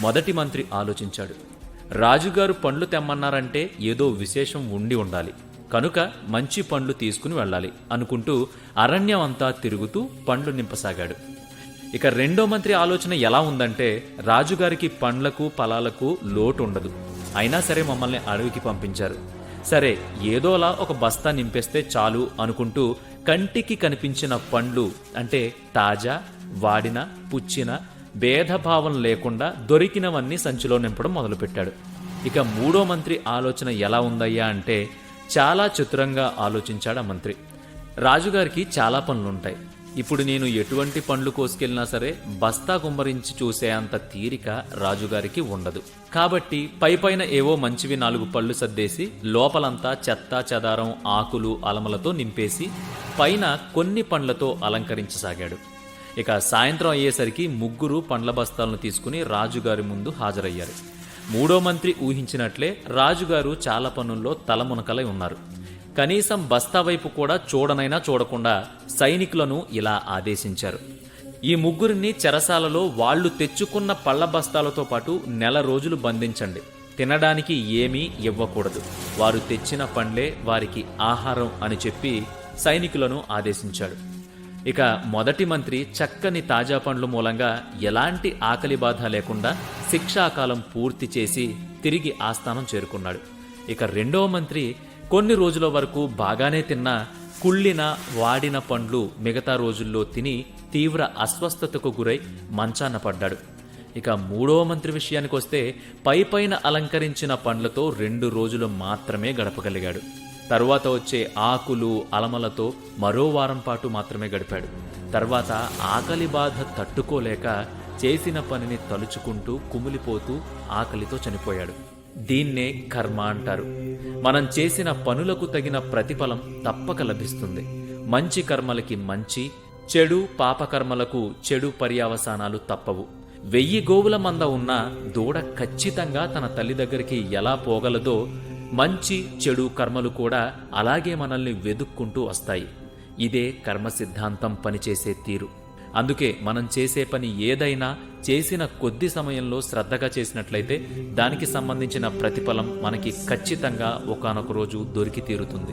మొదటి మంత్రి ఆలోచించాడు. రాజుగారు పండ్లు తెమ్మన్నారంటే ఏదో విశేషం ఉండి ఉండాలి. కనుక మంచి పండ్లు తీసుకుని వెళ్ళాలి అనుకుంటూ అరణ్యం అంతా తిరుగుతూ పండ్లు నింపసాగాడు. ఇక రెండో మంత్రి ఆలోచన ఎలా ఉందంటే రాజుగారికి పండ్లకు ఫలాలకు లోటు ఉండదు అయినా సరే మమ్మల్ని అడవికి పంపించారు. సరే ఏదోలా ఒక బస్తా నింపేస్తే చాలు అనుకుంటూ కంటికి కనిపించిన పండ్లు అంటే తాజా వాడిన పుచ్చిన భేదభావం లేకుండా దొరికినవన్నీ సంచిలో నింపడం మొదలుపెట్టాడు. ఇక మూడో మంత్రి ఆలోచన ఎలా ఉందయ్యా అంటే చాలా చతురంగా ఆలోచించాడు ఆ మంత్రి. రాజుగారికి చాలా పనులుంటాయి. ఇప్పుడు నేను ఎటువంటి పండ్లు కోసుకెళ్ళినా సరే బస్తా కుమ్మరించి చూసే అంత తీరిక రాజుగారికి ఉండదు. కాబట్టి పై పైన ఏవో మంచివి నాలుగు పళ్ళు సర్దేసి లోపలంతా చెత్త చెదారం ఆకులు అలమలతో నింపేసి పైన కొన్ని పండ్లతో అలంకరించసాగాడు. ఇక సాయంత్రం అయ్యేసరికి ముగ్గురు పండ్ల బస్తాలను తీసుకుని రాజుగారి ముందు హాజరయ్యారు. మూడో మంత్రి ఊహించినట్లే రాజుగారు చాలా పనుల్లో తలమునకలై ఉన్నారు. కనీసం బస్తా వైపు కూడా చూడనైనా చూడకుండా సైనికులను ఇలా ఆదేశించారు. ఈ ముగ్గురిని చెరసాలలో వాళ్ళు తెచ్చుకున్న పళ్ళ బస్తాలతో పాటు నెల రోజులు బంధించండి. తినడానికి ఏమీ ఇవ్వకూడదు. వారు తెచ్చిన పండ్లే వారికి ఆహారం అని చెప్పి సైనికులను ఆదేశించాడు. ఇక మొదటి మంత్రి చక్కని తాజా పండ్లు మూలంగా ఎలాంటి ఆకలి బాధ లేకుండా శిక్షాకాలం పూర్తి చేసి తిరిగి ఆస్థానం చేరుకున్నాడు. ఇక రెండవ మంత్రి కొన్ని రోజుల వరకు బాగానే తిన్న కుళ్ళిన వాడిన పండ్లు మిగతా రోజుల్లో తిని తీవ్ర అస్వస్థతకు గురై మంచాన పడ్డాడు. ఇక మూడవ మంత్రి విషయానికి వస్తే పై పైన అలంకరించిన పండ్లతో రెండు రోజులు మాత్రమే గడపగలిగాడు. తరువాత వచ్చే ఆకులు అలమలతో మరో వారం పాటు మాత్రమే గడిపాడు. తర్వాత ఆకలి బాధ తట్టుకోలేక చేసిన పనిని తలుచుకుంటూ కుమిలిపోతూ ఆకలితో చనిపోయాడు. దీన్నే కర్మ అంటారు. మనం చేసిన పనులకు తగిన ప్రతిఫలం తప్పక లభిస్తుంది. మంచి కర్మలకి మంచి చెడు పాపకర్మలకు చెడు పర్యావసానాలు తప్పవు. వెయ్యి గోవుల మంద ఉన్న దూడ ఖచ్చితంగా తన తల్లి దగ్గరికి ఎలా పోగలదో మంచి చెడు కర్మలు కూడా అలాగే మనల్ని వెదుక్కుంటూ వస్తాయి. ఇదే కర్మ సిద్ధాంతం పనిచేసే తీరు. అందుకే మనం చేసే పని ఏదైనా చేసిన కొద్ది సమయంలో శ్రద్ధగా చేసినట్లయితే దానికి సంబంధించిన ప్రతిఫలం మనకి ఖచ్చితంగా ఒకనొక రోజు దొరికి తీరుతుంది.